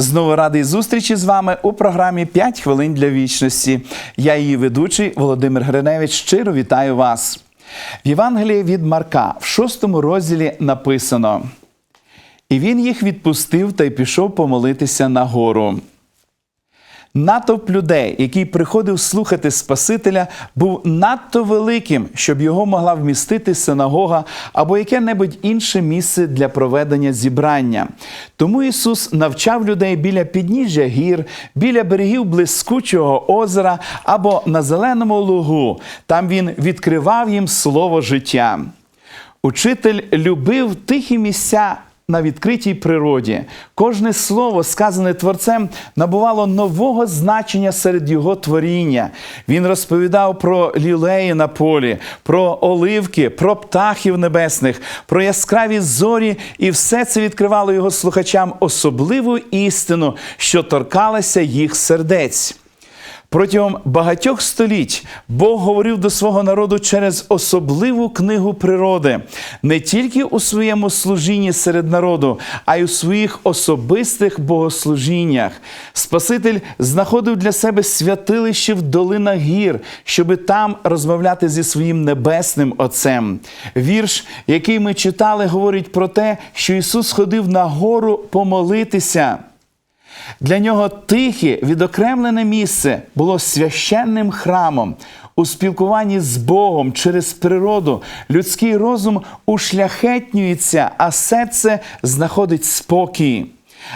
Знову радий зустрічі з вами у програмі «5 хвилин для вічності. Я її ведучий Володимир Гриневич. Щиро вітаю вас. В Євангелії від Марка в шостому розділі написано: І він їх відпустив та й пішов помолитися на гору. Натовп людей, який приходив слухати Спасителя, був надто великим, щоб його могла вмістити синагога або яке-небудь інше місце для проведення зібрання. Тому Ісус навчав людей біля підніжжя гір, біля берегів блискучого озера або на зеленому лугу. Там Він відкривав їм слово життя. Учитель любив тихі місця на відкритій природі. Кожне слово, сказане творцем, набувало нового значення серед його творіння. Він розповідав про лілеї на полі, про оливки, про птахів небесних, про яскраві зорі, і все це відкривало його слухачам особливу істину, що торкалася їх сердець. Протягом багатьох століть Бог говорив до свого народу через особливу книгу природи, не тільки у своєму служінні серед народу, а й у своїх особистих богослужіннях. Спаситель знаходив для себе святилище в долинах гір, щоби там розмовляти зі своїм небесним Отцем. Вірш, який ми читали, говорить про те, що Ісус ходив на гору помолитися. Для нього тихе, відокремлене місце було священним храмом. У спілкуванні з Богом через природу людський розум ушляхетнюється, а серце знаходить спокій.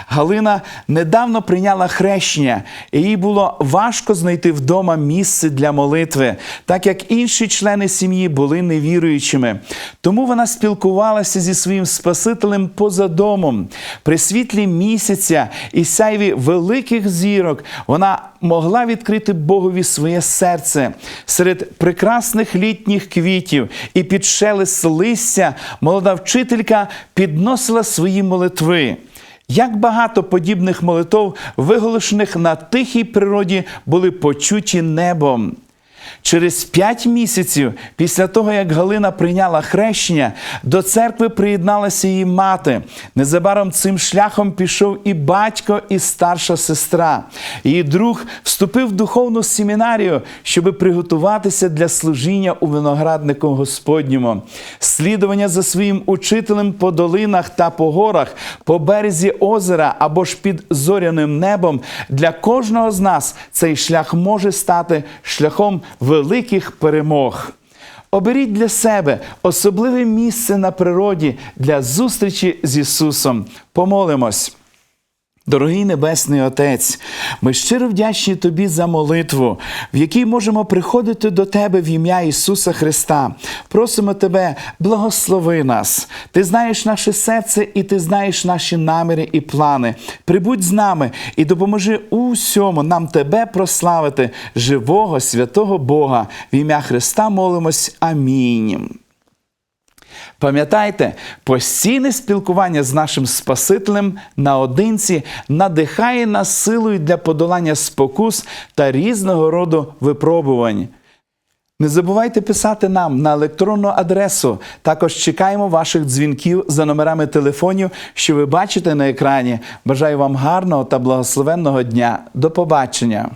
Галина недавно прийняла хрещення, і їй було важко знайти вдома місце для молитви, так як інші члени сім'ї були невіруючими. Тому вона спілкувалася зі своїм Спасителем поза домом. При світлі місяця і сяйві великих зірок вона могла відкрити Богові своє серце серед прекрасних літніх квітів і під шелест листя молода вчителька підносила свої молитви. Як багато подібних молитов, виголошених на тихій природі, були почуті небом. Через п'ять місяців після того, як Галина прийняла хрещення, до церкви приєдналася її мати. Незабаром цим шляхом пішов і батько, і старша сестра. Її друг вступив в духовну семінарію, щоб приготуватися для служіння у винограднику Господньому. Слідування за своїм учителем по долинах та по горах, по березі озера або ж під зоряним небом для кожного з нас цей шлях може стати шляхом великих перемог. Оберіть для себе особливе місце на природі для зустрічі з Ісусом. Помолимось. Дорогий Небесний Отець, ми щиро вдячні Тобі за молитву, в якій можемо приходити до Тебе в ім'я Ісуса Христа. Просимо Тебе, благослови нас. Ти знаєш наше серце і Ти знаєш наші наміри і плани. Прибудь з нами і допоможи у всьому нам Тебе прославити, живого, святого Бога. В ім'я Христа молимось. Амінь. Пам'ятайте, постійне спілкування з нашим Спасителем наодинці надихає нас силою для подолання спокус та різного роду випробувань. Не забувайте писати нам на електронну адресу. Також чекаємо ваших дзвінків за номерами телефонів, що ви бачите на екрані. Бажаю вам гарного та благословенного дня. До побачення!